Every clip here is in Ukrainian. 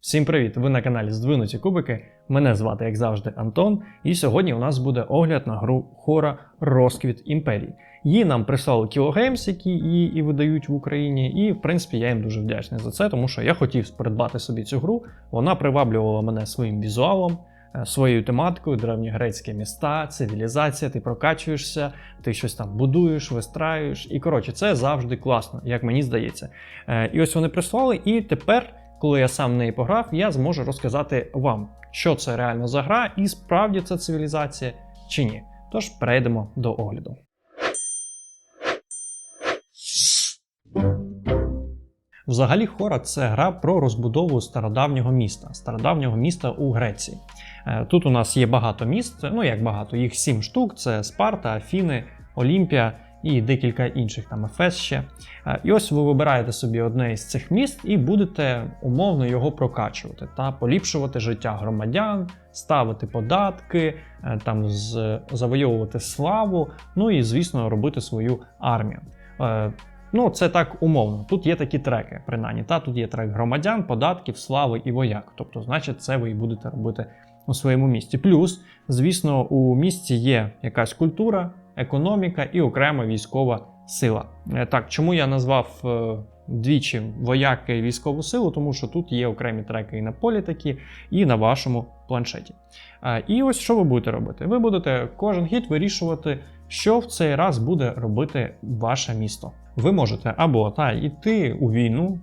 Всім привіт! Ви на каналі Здвинуті Кубики. Мене звати, як завжди, Антон. І сьогодні у нас буде огляд на гру Хора Розквіт Імперії. Її нам прислали Кілогеймс, які її і видають в Україні. І, в принципі, я їм дуже вдячний за це, тому що я хотів придбати собі цю гру. Вона приваблювала мене своїм візуалом, е, своєю тематикою, древньогрецькі міста, цивілізація, ти прокачуєшся, ти щось там будуєш, вистраюєш. І коротше, це завжди класно, як мені здається. Е, І ось вони прислали, і тепер коли я сам в неї пограв, я зможу розказати вам, що це реально за гра, і справді це цивілізація чи ні. Тож перейдемо до огляду. Взагалі, Хора це гра про розбудову стародавнього міста, стародавнього міста у Греції. Е, Тут у нас є багато міст, ну як багато, їх сім штук: це Спарта, Афіни, Олімпія і декілька інших там Ефес ще. Е, І ось ви вибираєте собі одне із цих міст і будете умовно його прокачувати та поліпшувати життя громадян, ставити податки, е, там завойовувати славу, ну і звісно робити свою армію. Е, Ну, це так умовно. Тут є такі треки, принаймні. Та тут є трек громадян, податків, слави і вояк. Тобто, значить, це ви і будете робити у своєму місті. Плюс, звісно, у місті є якась культура, економіка і окрема військова сила. Е, Так, чому я назвав е, двічі вояки військову силу? Тому що тут є окремі треки і на полі такі, і на вашому планшеті. Е, І ось що ви будете робити? Ви будете кожен хід вирішувати, що в цей раз буде робити ваше місто. Ви можете або та, йти у війну,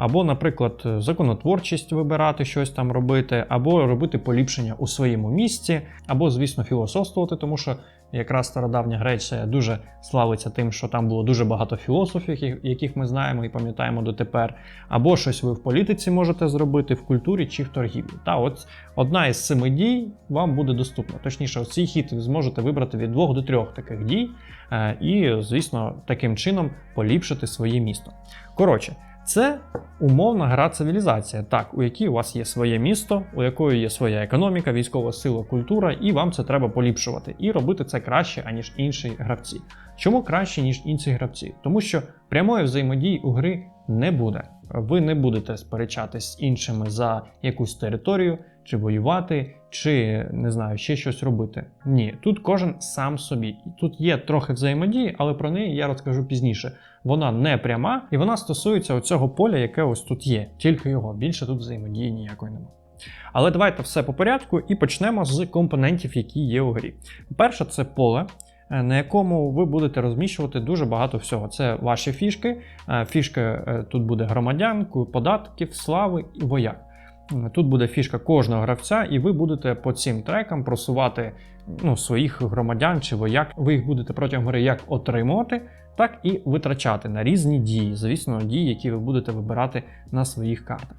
або, наприклад, законотворчість вибирати щось там робити, або робити поліпшення у своєму місті, або, звісно, філософствувати, тому що якраз стародавня Греція дуже славиться тим, що там було дуже багато філософів, яких ми знаємо і пам'ятаємо дотепер. Або щось ви в політиці можете зробити, в культурі чи в торгівлі. Та от одна із семи дій вам буде доступна. Точніше, цей хід ви зможете вибрати від двох до трьох таких дій, е, і, звісно, таким чином поліпшити своє місто. Коротше, це умовна гра цивілізація, так, у якій у вас є своє місто, у якої є своя економіка, військова сила, культура, і вам це треба поліпшувати і робити це краще, аніж інші гравці. Чому краще, ніж інші гравці? Тому що прямої взаємодії у гри не буде. Ви не будете сперечатись з іншими за якусь територію, чи воювати, чи не знаю, ще щось робити. Ні, тут кожен сам собі. Тут є трохи взаємодії, але про неї я розкажу пізніше. Вона не пряма і вона стосується оцього поля, яке ось тут є, тільки його. Більше тут взаємодії ніякої немає. Але давайте все по порядку і почнемо з компонентів, які є у грі. Перше, це поле. е, На якому ви будете розміщувати дуже багато всього. Це ваші фішки. Е, Фішка е, тут буде громадян, податків, слави і вояк. Тут буде фішка кожного гравця, і ви будете по цим трекам просувати ну, своїх громадян чи вояк. Ви їх будете протягом гри як отримувати, так і витрачати на різні дії. Звісно, дії, які ви будете вибирати на своїх картах.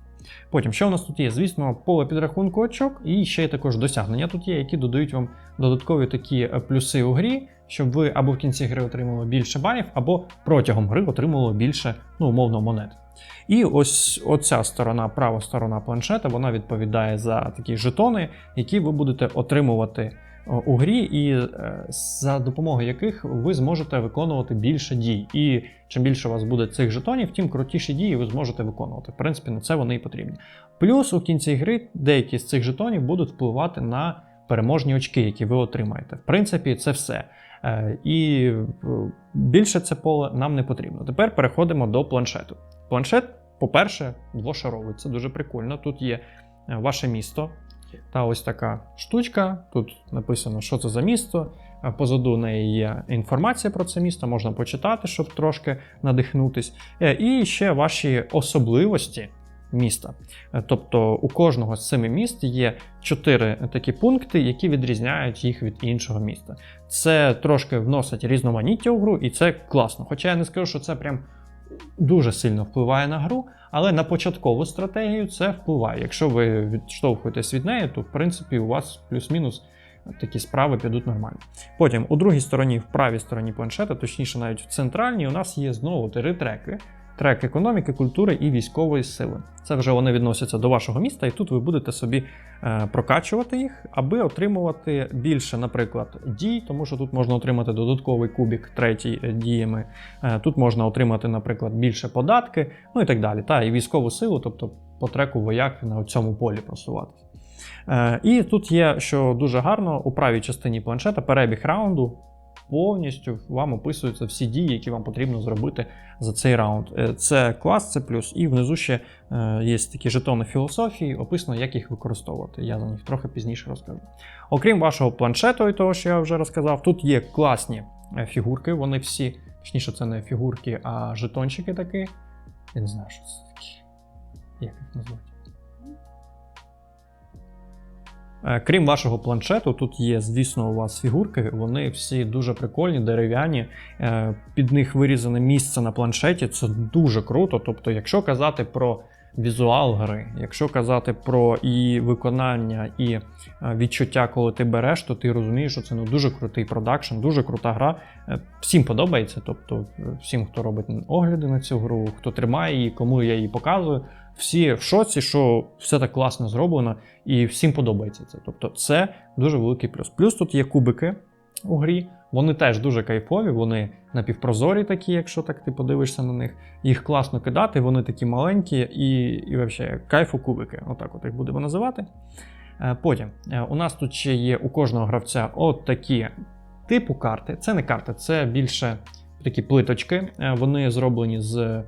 Потім, що у нас тут є? Звісно, поле підрахунку очок, і ще також досягнення тут є, які додають вам додаткові такі е, плюси у грі, щоб ви або в кінці гри отримали більше балів, або протягом гри отримали більше, ну, умовно, монет. І ось оця сторона, права сторона планшета, вона відповідає за такі жетони, які ви будете отримувати у грі, і е, за допомогою яких ви зможете виконувати більше дій. І чим більше у вас буде цих жетонів, тим крутіші дії ви зможете виконувати. В принципі, на це вони і потрібні. Плюс у кінці гри деякі з цих жетонів будуть впливати на переможні очки, які ви отримаєте. В принципі, це все. Е, І е, більше це поле нам не потрібно. Тепер переходимо до планшету. Планшет, по-перше, двошаровий. Це дуже прикольно. Тут є е, ваше місто. Та ось така штучка. Тут написано, що це за місто. Е, Позаду неї є інформація про це місто, можна почитати, щоб трошки надихнутись. Е, І ще ваші особливості міста. Тобто у кожного з семи міст є чотири такі пункти, які відрізняють їх від іншого міста. Це трошки вносить різноманіття у гру, і це класно. Хоча я не скажу, що це прям дуже сильно впливає на гру, але на початкову стратегію це впливає. Якщо ви відштовхуєтесь від неї, то в принципі у вас плюс-мінус такі справи підуть нормально. Потім у другій стороні, в правій стороні планшета, точніше навіть в центральній, у нас є знову три треки. Трек економіки, культури і військової сили. Це вже вони відносяться до вашого міста, і тут ви будете собі е, прокачувати їх, аби отримувати більше, наприклад, дій, тому що тут можна отримати додатковий кубік третій е, діями. Е, тут можна отримати, наприклад, більше податки, ну і так далі. Та і військову силу, тобто по треку вояк на цьому полі просуватися. І тут є, що дуже гарно, у правій частині планшета перебіг раунду. Повністю вам описуються всі дії, які вам потрібно зробити за цей раунд. Е, Це клас, це плюс. І внизу ще е, є такі жетони філософії, описано, як їх використовувати. Я за них трохи пізніше розкажу. Окрім вашого планшету і того, що я вже розказав, тут є класні е, фігурки. Вони всі, точніше, це не фігурки, а жетончики такі. Я не знаю, що це такі. Як їх назвати? Крім вашого планшету, тут є, звісно, у вас фігурки. Вони всі дуже прикольні, дерев'яні. Е, Під них вирізане місце на планшеті. Це дуже круто. Тобто, якщо казати про візуал гри, якщо казати про і виконання, і е, відчуття, коли ти береш, то ти розумієш, що це ну, дуже крутий продакшн, дуже крута гра. Е, Всім подобається. Тобто, е, всім, хто робить огляди на цю гру, хто тримає її, кому я її показую. Всі в шоці, що все так класно зроблено, і всім подобається це. Тобто, це дуже великий плюс. Плюс тут є кубики у грі. Вони теж дуже кайфові, вони напівпрозорі такі, якщо так ти подивишся на них. Їх класно кидати, вони такі маленькі і, і взагалі кайфу кубики. Отак от їх будемо називати. Е, Потім е, у нас тут ще є у кожного гравця от такі типу карти. Це не карти, це більше такі плиточки. Е, Вони зроблені з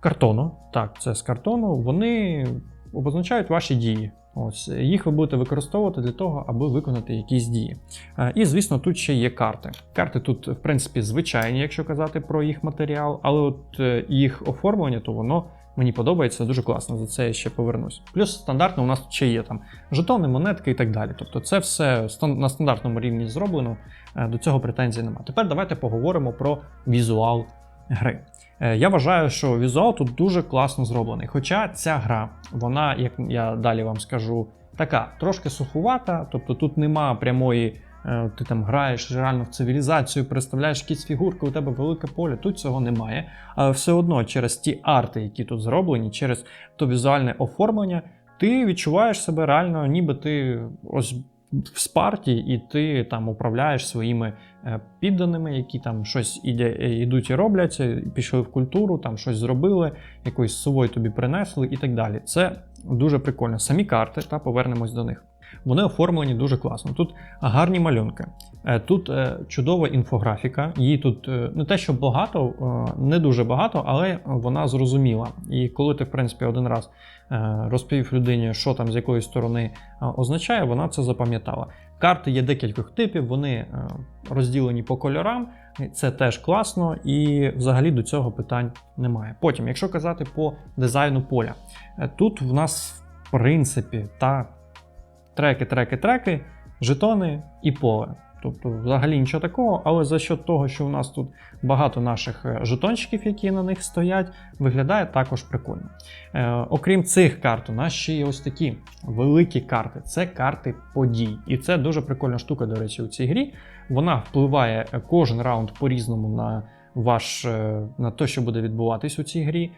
картону. Так, це з картону. Вони обозначають ваші дії. Ось їх ви будете використовувати для того, аби виконати якісь дії. Е, І, звісно, тут ще є карти. Карти тут, в принципі, звичайні, якщо казати про їх матеріал, але от е, їх оформлення, то воно мені подобається дуже класно. За це я ще повернусь. Плюс стандартно у нас ще є там жетони, монетки і так далі. Тобто, це все на стандартному рівні зроблено. е, До цього претензій немає. Тепер давайте поговоримо про візуал гри. Е, Я вважаю, що візуал тут дуже класно зроблений. Хоча ця гра, вона, як я далі вам скажу, така трошки сухувата, тобто тут нема прямої. е, Ти там граєш реально в цивілізацію, представляєш якісь фігурки, у тебе велике поле. Тут цього немає. Але все одно через ті арти, які тут зроблені, через то візуальне оформлення, ти відчуваєш себе реально, ніби ти ось в спарті, і ти там управляєш своїми е, підданими, які там щось е, ідуть і роблять, е, пішли в культуру, там щось зробили, якоюсь з тобі принесли і так далі. Це дуже прикольно. Самі карти, та повернемось до них. Вони оформлені дуже класно. Тут гарні малюнки, Е, тут е, чудова інфографіка. Її тут е, не те, що багато, не дуже багато, але вона зрозуміла. І коли ти, в принципі, один раз розповів людині, що там з якої сторони означає, вона це запам'ятала. Карти є декількох типів, вони розділені по кольорам. Це теж класно, і взагалі до цього питань немає. Потім, якщо казати по дизайну поля, тут в нас в принципі та треки, треки, треки, жетони і поле. Тобто, взагалі нічого такого, але за счет того, що у нас тут багато наших е, жетончиків, які на них стоять, виглядає також прикольно. Е, окрім цих карт, у нас ще є ось такі великі карти. Це карти подій. І це дуже прикольна штука, до речі, у цій грі. Вона впливає е, кожен раунд по-різному на ваш е, на те, що буде відбуватись у цій грі,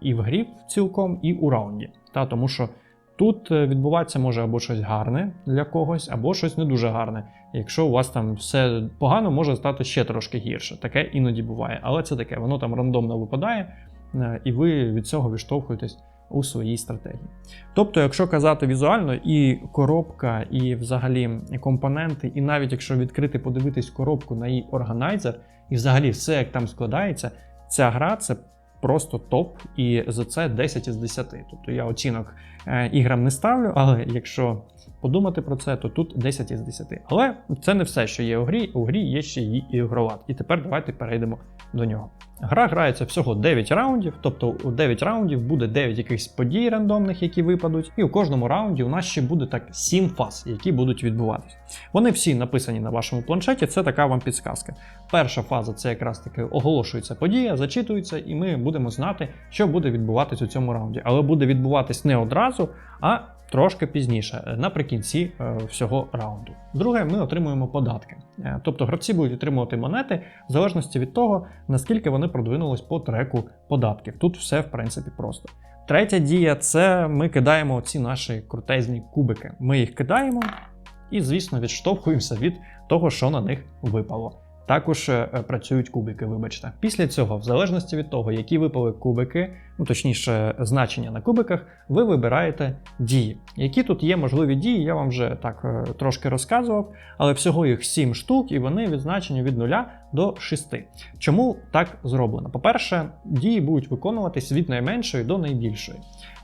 і в грі цілком, і у раунді. Та, тому що Тут е, відбувається може або щось гарне для когось, або щось не дуже гарне. Якщо у вас там все погано, може стати ще трошки гірше. Таке іноді буває. Але це таке, воно там рандомно випадає, е, і ви від цього відштовхуєтесь у своїй стратегії. Тобто, якщо казати візуально, і коробка, і взагалі компоненти, і навіть якщо відкрити, подивитись коробку на її органайзер, і взагалі все, як там складається, ця гра це просто топ, і за це 10 із 10. Тобто я оцінок е, іграм не ставлю, але якщо подумати про це, то тут 10 із 10. Але це не все, що є у грі. У грі є ще її ігроват. І тепер давайте перейдемо до нього. Гра грається всього 9 раундів, тобто у 9 раундів буде 9 якихось подій рандомних, які випадуть, і у кожному раунді у нас ще буде так 7 фаз, які будуть відбуватися. Вони всі написані на вашому планшеті, це така вам підсказка. Перша фаза це якраз таки оголошується подія, зачитується, і ми будемо знати, що буде відбуватись у цьому раунді. Але буде відбуватись не одразу, а трошки пізніше, е, наприкінці е, всього раунду. Друге, ми отримуємо податки. Е, Тобто гравці будуть отримувати монети в залежності від того, наскільки вони продвинулись по треку податків. Тут все в принципі просто. Третя дія це ми кидаємо ці наші крутезні кубики. Ми їх кидаємо і, звісно, відштовхуємося від того, що на них випало. Також е, е, працюють кубики, вибачте. Після цього, в залежності від того, які випали кубики, ну точніше, значення на кубиках, ви вибираєте дії. Які тут є можливі дії, я вам вже так е, трошки розказував, але всього їх 7 штук, і вони відзначені від 0 до 6. Чому так зроблено? По-перше, дії будуть виконуватись від найменшої до найбільшої.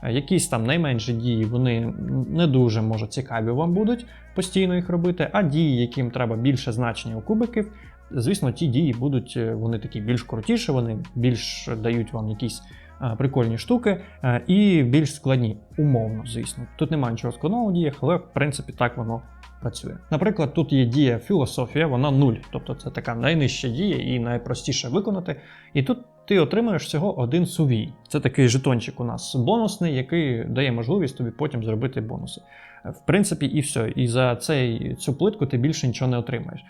Якісь там найменші дії, вони не дуже може цікаві вам будуть постійно їх робити, а дії, яким треба більше значення у кубиків, звісно, ті дії будуть е, вони такі більш крутіші, вони більш дають вам якісь е, прикольні штуки е, і більш складні, умовно, звісно. Тут немає нічого складного в діях, але в принципі так воно працює. Наприклад, тут є дія філософія, вона 0, тобто це така найнижча дія і найпростіше виконати. І тут ти отримуєш всього один сувій. Це такий жетончик у нас бонусний, який дає можливість тобі потім зробити бонуси. В принципі, і все. І за цей, цю плитку ти більше нічого не отримаєш.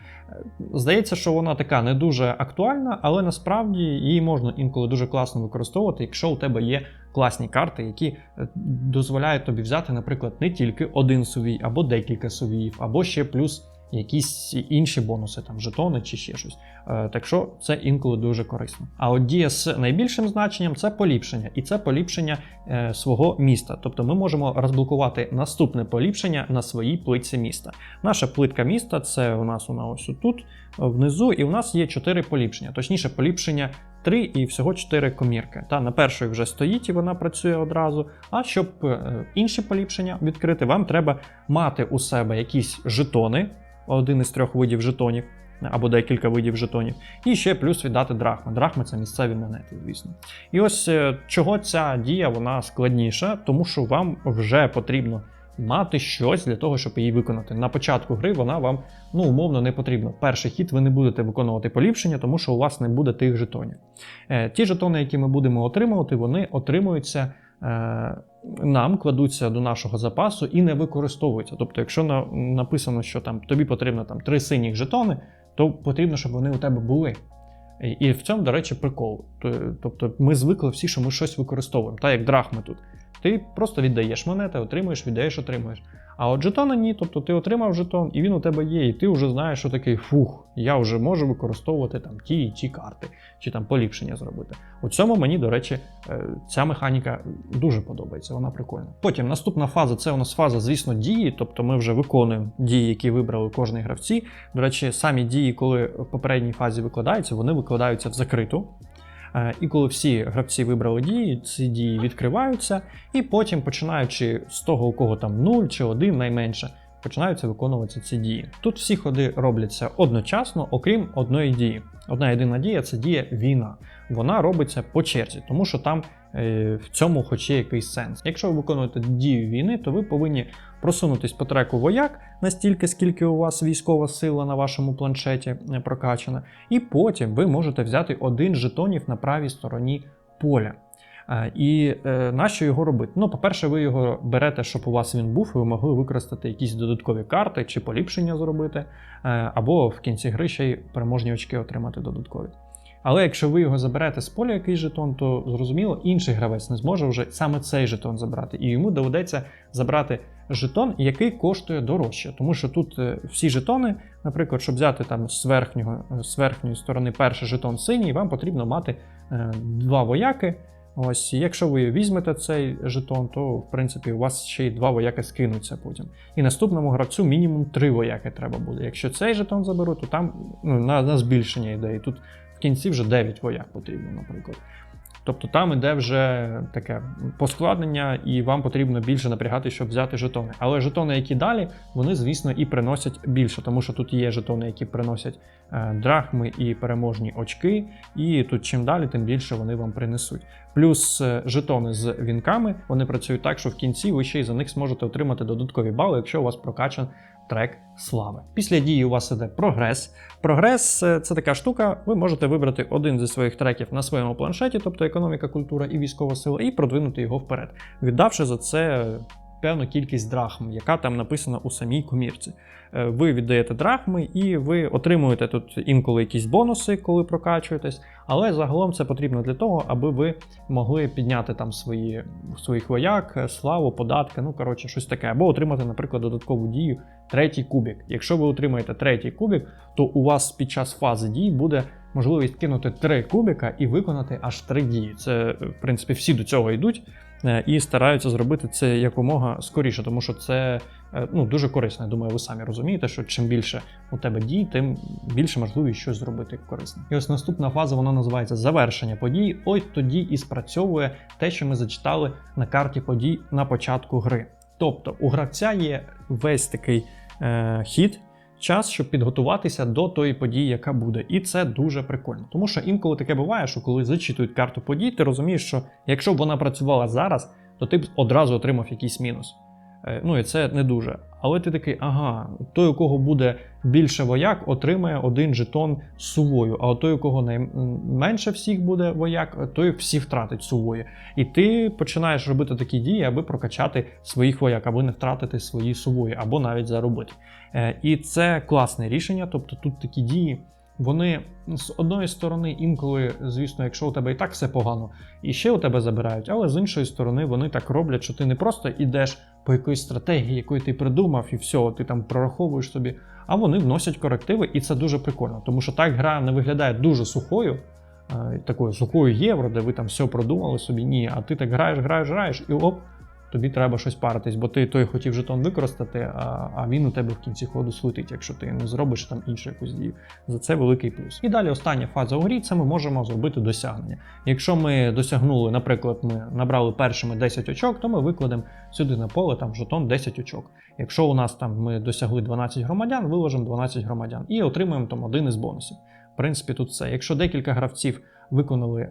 Здається, що вона така не дуже актуальна, але насправді її можна інколи дуже класно використовувати, якщо у тебе є класні карти, які е, дозволяють тобі взяти, наприклад, не тільки один сувій, або декілька сувіїв, або ще плюс якісь інші бонуси, там жетони чи ще щось. Е, Так що це інколи дуже корисно. А от дія з найбільшим значенням це поліпшення, і це поліпшення е, свого міста. Тобто ми можемо розблокувати наступне поліпшення на своїй плитці міста. Наша плитка міста це у нас вона ось тут внизу, і у нас є 4 поліпшення, точніше, поліпшення 3 і всього 4 комірки. Та на першої вже стоїть і вона працює одразу. А щоб е, інші поліпшення відкрити, вам треба мати у себе якісь жетони, один із трьох видів жетонів. Або декілька видів жетонів, і ще плюс віддати драхми. Драхми це місцеві монети, звісно. І ось е, чого ця дія вона складніша, тому що вам вже потрібно мати щось для того, щоб її виконати. На початку гри вона вам ну умовно не потрібна. Перший хід ви не будете виконувати поліпшення, тому що у вас не буде тих жетонів. Е, Ті жетони, які ми будемо отримувати, вони отримуються. е, Нам кладуться до нашого запасу і не використовуються. Тобто, якщо на, написано, що там тобі потрібно там три синіх жетони, то потрібно, щоб вони у тебе були. І- в цьому, до речі, прикол. Тобто ми звикли всі, що ми щось використовуємо, так як драхми тут. Ти просто віддаєш монети, отримуєш, віддаєш, отримуєш. А от жетони ні, тобто ти отримав жетон, і він у тебе є, і ти вже знаєш, що такий фух, я вже можу використовувати там ті і ті карти, чи там поліпшення зробити. У цьому мені, до речі, е, ця механіка дуже подобається, вона прикольна. Потім наступна фаза це у нас фаза, звісно, дії, тобто ми вже виконуємо дії, які вибрали кожні гравці. До речі, самі дії, коли в попередній фазі викладаються, вони викладаються в закриту. Е, І коли всі гравці вибрали дії, ці дії відкриваються, і потім, починаючи з того, у кого там 0 чи 1 найменше, починаються виконуватися ці дії. Тут всі ходи робляться одночасно, окрім одної дії. Одна єдина дія це дія війна. Вона робиться по черзі, тому що там е, в цьому хоч є якийсь сенс. Якщо ви виконуєте дію війни, то ви повинні просунутись по треку вояк настільки, скільки у вас військова сила на вашому планшеті е, прокачана, і потім ви можете взяти один жетонів на правій стороні поля. Е, І е, нащо його робити? Ну, по-перше, ви його берете, щоб у вас він був, і ви могли використати якісь додаткові карти чи поліпшення зробити, е, або в кінці гри ще й переможні очки отримати додаткові. Але якщо ви його заберете з поля якийсь жетон, то зрозуміло, інший гравець не зможе вже саме цей жетон забрати, і йому доведеться забрати жетон, який коштує дорожче. Тому що тут е, всі жетони, наприклад, щоб взяти там з верхнього з верхньої сторони перший жетон синій, вам потрібно мати е, два вояки. Ось, якщо ви візьмете цей жетон, то в принципі у вас ще й два вояки скинуться потім. І наступному гравцю мінімум три вояки треба буде. Якщо цей жетон заберу, то там ну, на, на збільшення йде. І тут в кінці вже 9 вояк потрібно, наприклад. Тобто там іде вже таке поскладнення, і вам потрібно більше напрягати, щоб взяти жетони. Але жетони, які далі, вони, звісно, і приносять більше, тому що тут є жетони, які приносять е, драхми і переможні очки, і тут чим далі, тим більше вони вам принесуть. Плюс е, жетони з вінками вони працюють так, що в кінці ви ще й за них зможете отримати додаткові бали, якщо у вас прокачан трек слави. Після дії у вас іде прогрес. Прогрес е, це така штука. Ви можете вибрати один зі своїх треків на своєму планшеті, тобто економіка, культура і військова сила, і продвинути його вперед, віддавши за це певну кількість драхм, яка там написана у самій комірці. Е, Ви віддаєте драхми і ви отримуєте тут інколи якісь бонуси, коли прокачуєтесь. Але загалом це потрібно для того, аби ви могли підняти там свої своїх вояк, е, славу, податки, ну коротше, щось таке, або отримати, наприклад, додаткову дію третій кубік. Якщо ви отримаєте третій кубік, то у вас під час фази дій буде можливість кинути три кубіка і виконати аж три дії. Це, в принципі, всі до цього йдуть е, і стараються зробити це якомога скоріше, тому що це е, ну, дуже корисно. Я думаю, ви самі розумієте, що чим більше у тебе дій, тим більше можливість щось зробити корисне. І ось наступна фаза вона називається завершення подій. Ось тоді і спрацьовує те, що ми зачитали на карті подій на початку гри. Тобто у гравця є весь такий е, хід, час, щоб підготуватися до тої події, яка буде. І це дуже прикольно. Тому що інколи таке буває, що коли зачитують карту подій, ти розумієш, що якщо б вона працювала зараз, то ти б одразу отримав якийсь мінус. Е, Ну і це не дуже. Але ти такий, ага, той, у кого буде більше вояк, отримає один жетон сувою. А той, у кого найменше всіх буде вояк, той всі втратить сувої. І ти починаєш робити такі дії, аби прокачати своїх вояк, аби не втратити свої сувої, або навіть заробити. Е, І це класне рішення. Тобто тут такі дії. Вони з одної сторони, інколи, звісно, якщо у тебе і так все погано, і ще у тебе забирають, але з іншої сторони, вони так роблять, що ти не просто йдеш по якоїсь стратегії, якої ти придумав, і все, ти там прораховуєш собі, а вони вносять корективи, і це дуже прикольно, тому що так гра не виглядає дуже сухою, е, такою сухою євро, де ви там все продумали собі. Ні, а ти так граєш, граєш, граєш, і оп, тобі треба щось паритись, бо ти той хотів жетон використати, а, а він у тебе в кінці ходу слетить, якщо ти не зробиш там іншу якусь дію. За це великий плюс. І далі остання фаза у грі це ми можемо зробити досягнення. Якщо ми досягнули, наприклад, ми набрали першими 10 очок, то ми викладемо сюди на поле там жетон 10 очок. Якщо у нас там ми досягли 12 громадян, виложимо 12 громадян і отримуємо там один із бонусів. В принципі, тут все. Якщо декілька гравців виконали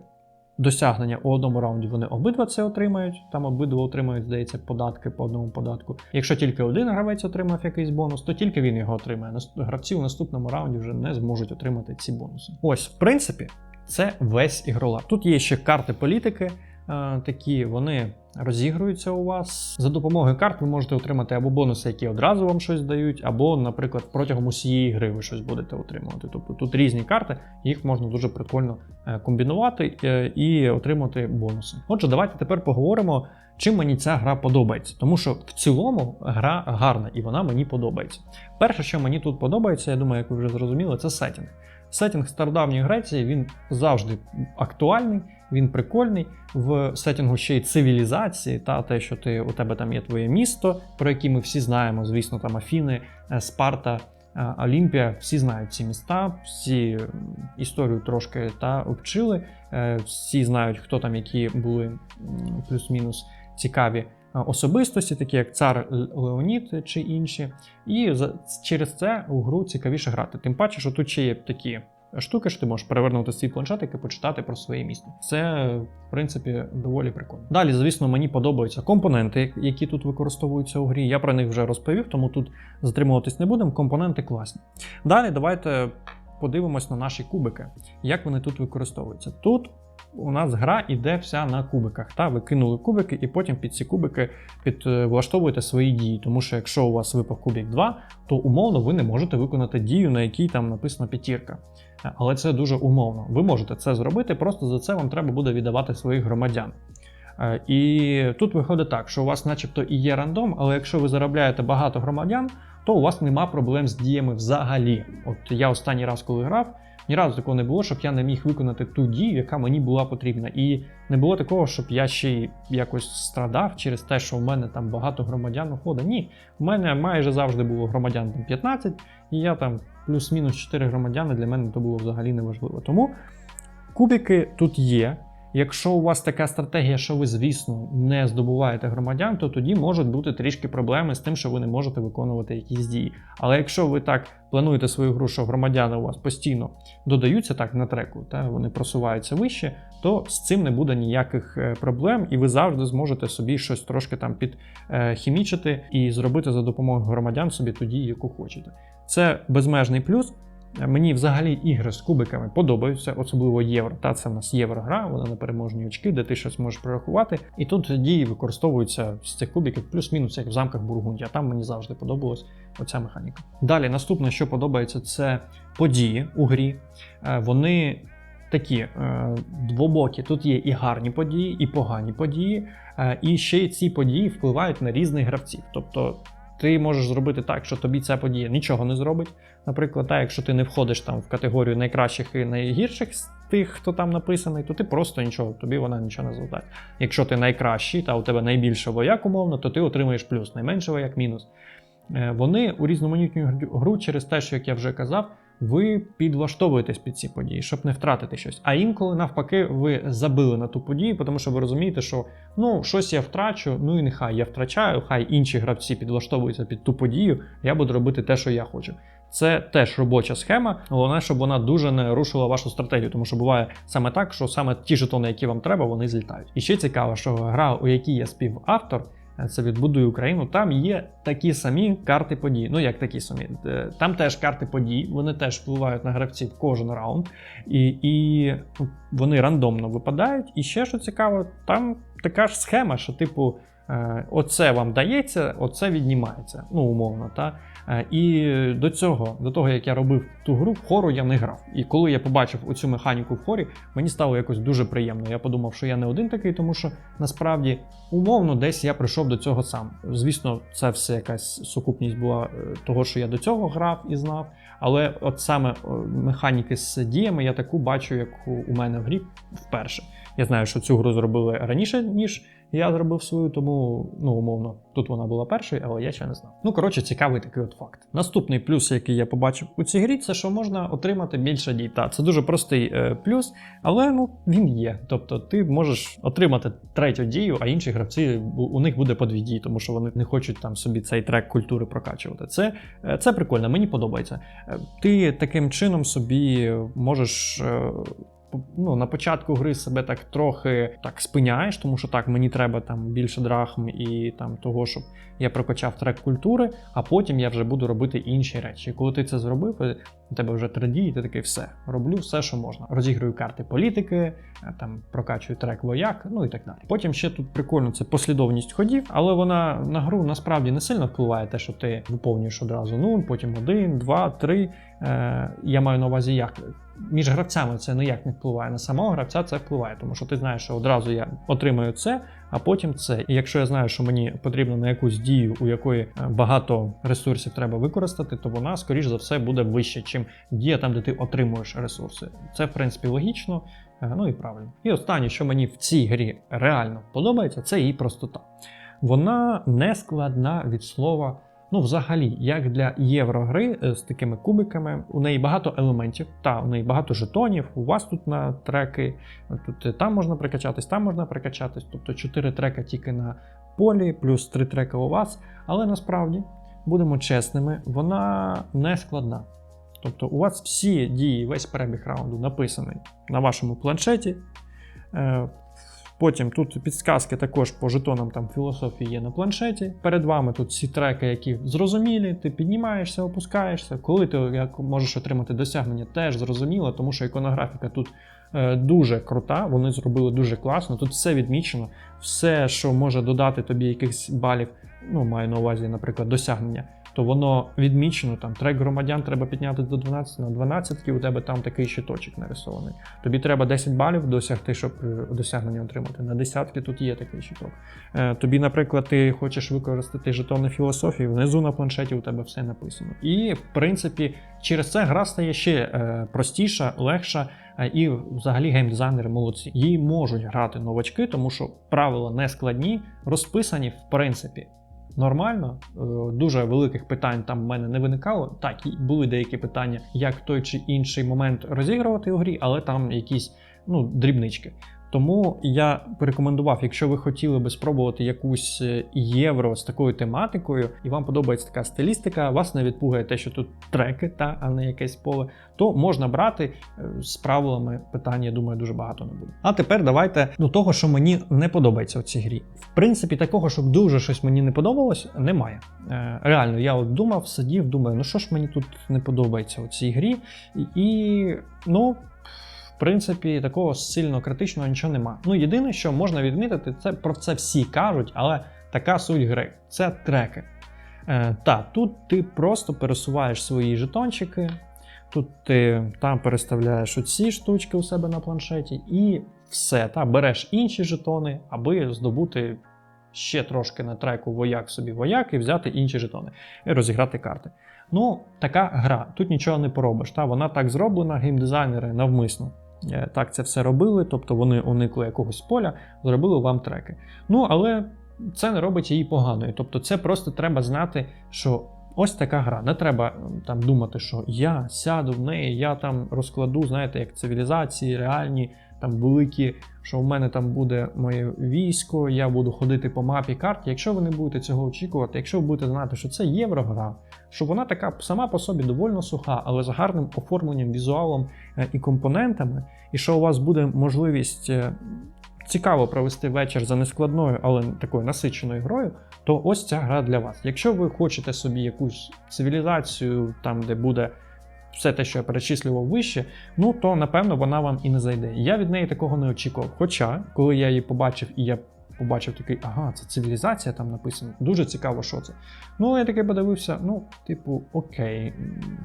досягнення у одному раунді, вони обидва це отримають. Там обидва отримають, здається, податки по одному податку. Якщо тільки один гравець отримав якийсь бонус, то тільки він його отримає. Гравці у наступному раунді вже не зможуть отримати ці бонуси. Ось, в принципі, це весь ігролад. Тут є ще карти політики. е, Такі вони розігруються у вас. За допомогою карт ви можете отримати або бонуси, які одразу вам щось дають, або, наприклад, протягом усієї гри ви щось будете отримувати. Тобто тут різні карти, їх можна дуже прикольно е, комбінувати е, і отримати бонуси. Отже, давайте тепер поговоримо, чим мені ця гра подобається. Тому що в цілому гра гарна і вона мені подобається. Перше, що мені тут подобається, я думаю, як ви вже зрозуміли, це сетінг. Сетінг стародавньої Греції він завжди актуальний, він прикольний. В сетінгу ще й цивілізації, та те, що ти у тебе там є твоє місто, про які ми всі знаємо, звісно, там Афіни, е, Спарта. е, Олімпія, всі знають ці міста, всі історію трошки та вчили, е, всі знають, хто там які були плюс-мінус цікаві особистості, такі як цар Леонід чи інші. І через це у гру цікавіше грати. Тим паче, що тут ще є такі штуки, що ти можеш перевернути свій планшетик і почитати про своє місто. Це, в принципі, доволі прикольно. Далі, звісно, мені подобаються компоненти, які тут використовуються у грі. Я про них вже розповів, тому тут затримуватись не будемо. Компоненти класні. Далі давайте подивимось на наші кубики, як вони тут використовуються. Тут у нас гра іде вся на кубиках. Та? Ви кинули кубики, і потім під ці кубики підвлаштовуєте свої дії. Тому що якщо у вас випав кубик 2, то умовно ви не можете виконати дію, на якій там написано п'ятірка. Але це дуже умовно. Ви можете це зробити, просто за це вам треба буде віддавати своїх громадян. Е, І тут виходить так, що у вас, начебто, і є рандом, але якщо ви заробляєте багато громадян, то у вас нема проблем з діями взагалі. От я останній раз, коли грав, ні разу такого не було, щоб я не міг виконати ту дію, яка мені була потрібна. І не було такого, щоб я ще й якось страдав через те, що в мене там багато громадян уходить. Ні, в мене майже завжди було громадян там 15, і я там плюс-мінус 4 громадяни для мене то було взагалі неважливо. Тому кубики тут є. Якщо у вас така стратегія, що ви, звісно, не здобуваєте громадян, то тоді можуть бути трішки проблеми з тим, що ви не можете виконувати якісь дії. Але якщо ви так плануєте свою гру, що громадяни у вас постійно додаються так на треку, та вони просуваються вище, то з цим не буде ніяких е, проблем, і ви завжди зможете собі щось трошки там підхімічити і зробити за допомогою громадян собі ту дію, яку хочете. Це безмежний плюс. Мені взагалі ігри з кубиками подобаються, особливо євро. Та це в нас єврогра, вона на переможні очки, де ти щось можеш прорахувати. І тут дії використовуються з цих кубиків плюс-мінус, як в замках Бургундія. Там мені завжди подобалась оця механіка. Далі, наступне, що подобається, це події у грі. Е, Вони такі е, двобокі. Тут є і гарні події, і погані події. Е, І ще ці події впливають на різних гравців. Тобто ти можеш зробити так, що тобі ця подія нічого не зробить. Наприклад, так, якщо ти не входиш там в категорію найкращих і найгірших з тих, хто там написаний, то ти просто нічого, тобі вона нічого не завдає. Якщо ти найкращий, та у тебе найбільше вояк умовно, то ти отримаєш плюс, найменше вояк мінус. Е, Вони у різноманітню гру через те, що як я вже казав, ви підлаштовуєтесь під ці події, щоб не втратити щось. А інколи, навпаки, ви забили на ту подію, тому що ви розумієте, що ну щось я втрачу, ну і нехай я втрачаю, хай інші гравці підлаштовуються під ту подію, я буду робити те, що я хочу. Це теж робоча схема, головне, щоб вона дуже не рушила вашу стратегію, тому що буває саме так, що саме ті жетони, які вам треба, вони злітають. І ще цікаво, що гра, у якій я співавтор, це відбудує Україну. Там є такі самі карти подій. Ну як такі самі. Е, Там теж карти подій, вони теж впливають на гравців кожен раунд, і, і вони рандомно випадають. І ще що цікаво, там така ж схема, що типу. Е, Оце вам дається, оце віднімається, ну умовно, та Е, і до цього, до того як я робив ту гру, в хору я не грав. І коли я побачив оцю механіку в хорі, мені стало якось дуже приємно. Я подумав, що я не один такий, тому що насправді умовно десь я прийшов до цього сам. Звісно, це все якась сукупність була е, того, що я до цього грав і знав. Але от саме механіки з діями я таку бачу, як у мене в грі вперше. Я знаю, що цю гру зробили раніше, ніж я зробив свою, тому ну умовно тут вона була першою, але я ще не знав. Ну коротше, цікавий такий от факт. Наступний плюс, який я побачив у цій грі, це що можна отримати більше дій. Та це дуже простий е, плюс, але ну він є. Тобто ти можеш отримати третю дію, а інші гравці у них буде по дві дії, тому що вони не хочуть там собі цей трек культури прокачувати. Це, е, це прикольно, мені подобається. Е, Ти таким чином собі можеш. е, Ну, на початку гри себе так трохи так спиняєш, тому що так мені треба там більше драхм і там того, щоб я прокачав трек культури, а потім я вже буду робити інші речі. І коли ти це зробив, у тебе вже три дії, ти такий все, роблю все, що можна. Розіграю карти політики, е, там прокачую трек вояк, ну і так далі. Потім ще тут прикольно це послідовність ходів, але вона на гру насправді не сильно впливає те, що ти виповнюєш одразу 0, потім 1, 2, 3. Е, я маю на увазі як. Між гравцями це ніяк не впливає. На самого гравця це впливає, тому що ти знаєш, що одразу я отримаю це, а потім це. І якщо я знаю, що мені потрібно на якусь дію, у якої е, багато ресурсів треба використати, то вона, скоріш за все, буде вище, чим дія там, де ти отримуєш ресурси. Це, в принципі, логічно, е, ну і правильно. І останнє, що мені в цій грі реально подобається, це її простота. Вона не складна від слова. Ну, взагалі, як для єврогри е, з такими кубиками, у неї багато елементів, та у неї багато жетонів. У вас тут на треки, тут е, там можна прикачатись, там можна прикачатись. Тобто 4 трека тільки на полі, плюс 3 трека у вас. Але насправді, будемо чесними, вона не складна. Тобто, у вас всі дії, весь перебіг раунду написаний на вашому планшеті. Потім тут підсказки також по жетонам там філософії є на планшеті. Перед вами тут всі треки, які зрозумілі, ти піднімаєшся, опускаєшся. Коли ти як можеш отримати досягнення, теж зрозуміло, тому що іконографіка тут е, дуже крута, вони зробили дуже класно. Тут все відмічено, все, що може додати тобі якихось балів, ну маю на увазі, наприклад, досягнення. То воно відмічено там трек громадян треба підняти до 12 на 12, у тебе там такий щиточок нарисований. Тобі треба 10 балів досягти, щоб е, досягнення отримати. На десятки тут є такий щиток. Е, Тобі, наприклад, ти хочеш використати жетони філософії, внизу на планшеті у тебе все написано. І, в принципі, через це гра стає ще е, простіша, легша. І взагалі геймдизайнери молодці. Її можуть грати новачки, тому що правила не складні, розписані в принципі. Нормально, Е, дуже великих питань там в мене не виникало. Так, були деякі питання, як той чи інший момент розігрувати у грі, але там якісь ну, дрібнички. Тому я порекомендував, якщо ви хотіли би спробувати якусь е, євро з такою тематикою, і вам подобається така стилістика, вас не відпугає те, що тут треки, та а не якесь поле, то можна брати е, з правилами питання, я думаю, дуже багато не буде. А тепер давайте до того, що мені не подобається у цій грі. В принципі, такого, щоб дуже щось мені не подобалось, немає. Е, Реально, я от думав, сидів, думаю, ну що ж мені тут не подобається у цій грі, і ну. Принципі, такого сильно критичного нічого нема. Ну, єдине, що можна відмітити, це про це всі кажуть, але така суть гри це треки. Е, та, тут ти просто пересуваєш свої жетончики, тут ти там переставляєш оці штучки у себе на планшеті, і все. Та, береш інші жетони, аби здобути ще трошки на треку вояк собі вояк і взяти інші жетони і розіграти карти. Ну, така гра, тут нічого не поробиш. Та, вона так зроблена, геймдизайнери навмисно. Е, Так це все робили, тобто вони уникли якогось поля, зробили вам треки. Ну, але це не робить її поганою. Тобто, це просто треба знати, що ось така гра. Не треба там думати, що я сяду в неї, я там розкладу, знаєте, як цивілізації, реальні, там великі, що в мене там буде моє військо, я буду ходити по мапі карті. Якщо ви не будете цього очікувати, якщо ви будете знати, що це єврогра, що вона така сама по собі довольно суха, але з гарним оформленням, візуалом е, і компонентами, і що у вас буде можливість е, цікаво провести вечір за нескладною, але такою насиченою грою, то ось ця гра для вас. Якщо ви хочете собі якусь цивілізацію, там де буде все те, що я перечислював вище, ну то напевно вона вам і не зайде. Я від неї такого не очікував. Хоча, коли я її побачив і я побачив такий, ага, це цивілізація там написано. Дуже цікаво, що це. Ну, я таки подивився, ну, типу, окей,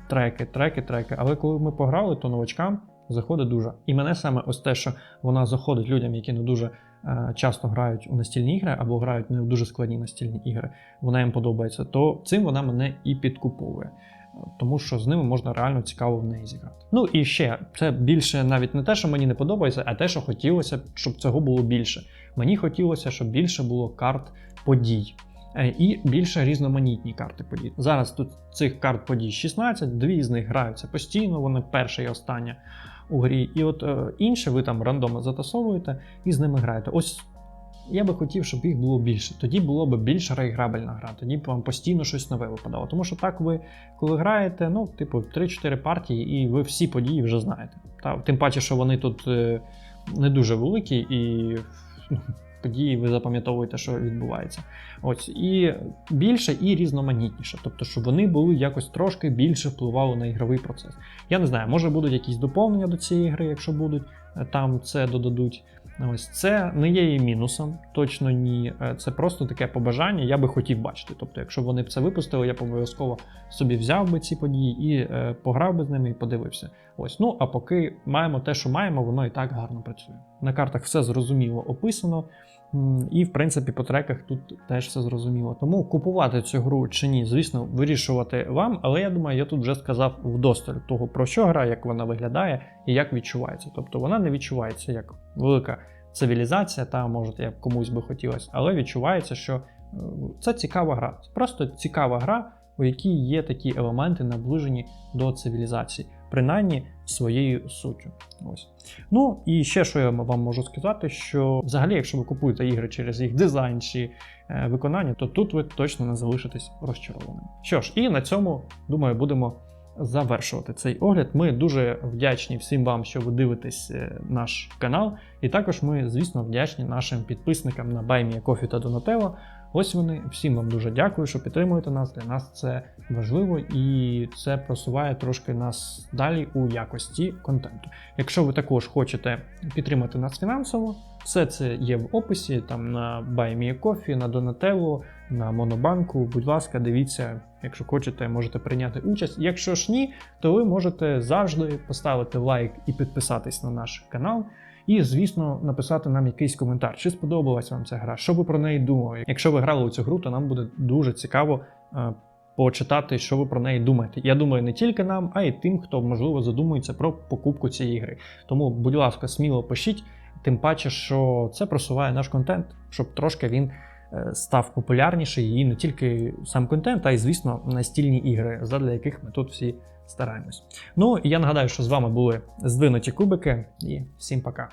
треки, треки, треки. Але коли ми пограли, то новачкам заходить дуже. І мене саме ось те, що вона заходить людям, які не дуже е, часто грають у настільні ігри або грають не в дуже складні настільні ігри, вона їм подобається, то цим вона мене і підкуповує. Тому що з ними можна реально цікаво в неї зіграти. Ну і ще це більше навіть не те, що мені не подобається, а те, що хотілося, б, щоб цього було більше. Мені хотілося, щоб більше було карт подій. Е, І більше різноманітні карти подій. Зараз тут цих карт подій 16, дві з них граються постійно, вони перша і остання у грі. І от е, інші ви там рандомно затасовуєте і з ними граєте. Ось я би хотів, щоб їх було більше. Тоді було б більш реіграбельна гра, тоді б вам постійно щось нове випадало. Тому що так ви, коли граєте, ну, типу, 3-4 партії, і ви всі події вже знаєте. Та, тим паче, що вони тут е, не дуже великі, і події ви запам'ятовуєте, що відбувається. Ось і більше і різноманітніше. Тобто, щоб вони були якось трошки більше впливали на ігровий процес. Я не знаю, може будуть якісь доповнення до цієї гри, якщо будуть, е, там це додадуть. Ось це не є її мінусом, точно ні. Е, Це просто таке побажання, я би хотів бачити. Тобто, якщо вони б це випустили, я б обов'язково собі взяв би ці події і е, пограв би з ними і подивився. Ось, ну а поки маємо те, що маємо, воно і так гарно працює. На картах все зрозуміло описано. І, в принципі, по треках тут теж все зрозуміло. Тому купувати цю гру чи ні, звісно, вирішувати вам. Але я думаю, я тут вже сказав вдосталь того, про що гра, як вона виглядає і як відчувається. Тобто вона не відчувається як велика цивілізація, та може як комусь би хотілося, але відчувається, що е, це цікава гра. Це просто цікава гра, у якій є такі елементи, наближені до цивілізації, принаймні своєю суттю. Ось. Ну і ще що я вам можу сказати, що взагалі, якщо ви купуєте ігри через їх дизайн чи е, виконання, то тут ви точно не залишитесь розчарованими. Що ж, і на цьому думаю, будемо завершувати цей огляд. Ми дуже вдячні всім вам, що ви дивитесь е, наш канал. І також ми, звісно, вдячні нашим підписникам на BuyMeACoffee та Donatello. Ось вони. Всім вам дуже дякую, що підтримуєте нас. Для нас це важливо і це просуває трошки нас далі у якості контенту. Якщо ви також хочете підтримати нас фінансово, все це є в описі там на BuyMeACoffee, на Donatello, на Монобанку. Будь ласка, дивіться, якщо хочете, можете прийняти участь. Якщо ж ні, то ви можете завжди поставити лайк і підписатись на наш канал. І, звісно, написати нам якийсь коментар, чи сподобалась вам ця гра, що ви про неї думали. Якщо ви грали у цю гру, то нам буде дуже цікаво е, почитати, що ви про неї думаєте. Я думаю, не тільки нам, а й тим, хто можливо задумується про покупку цієї гри. Тому, будь ласка, сміло пишіть, тим паче, що це просуває наш контент, щоб трошки він е, став популярніший і не тільки сам контент, а й, звісно, настільні ігри, задля яких ми тут всі стараємось. Ну я нагадаю, що з вами були здвинуті кубики, і всім пока.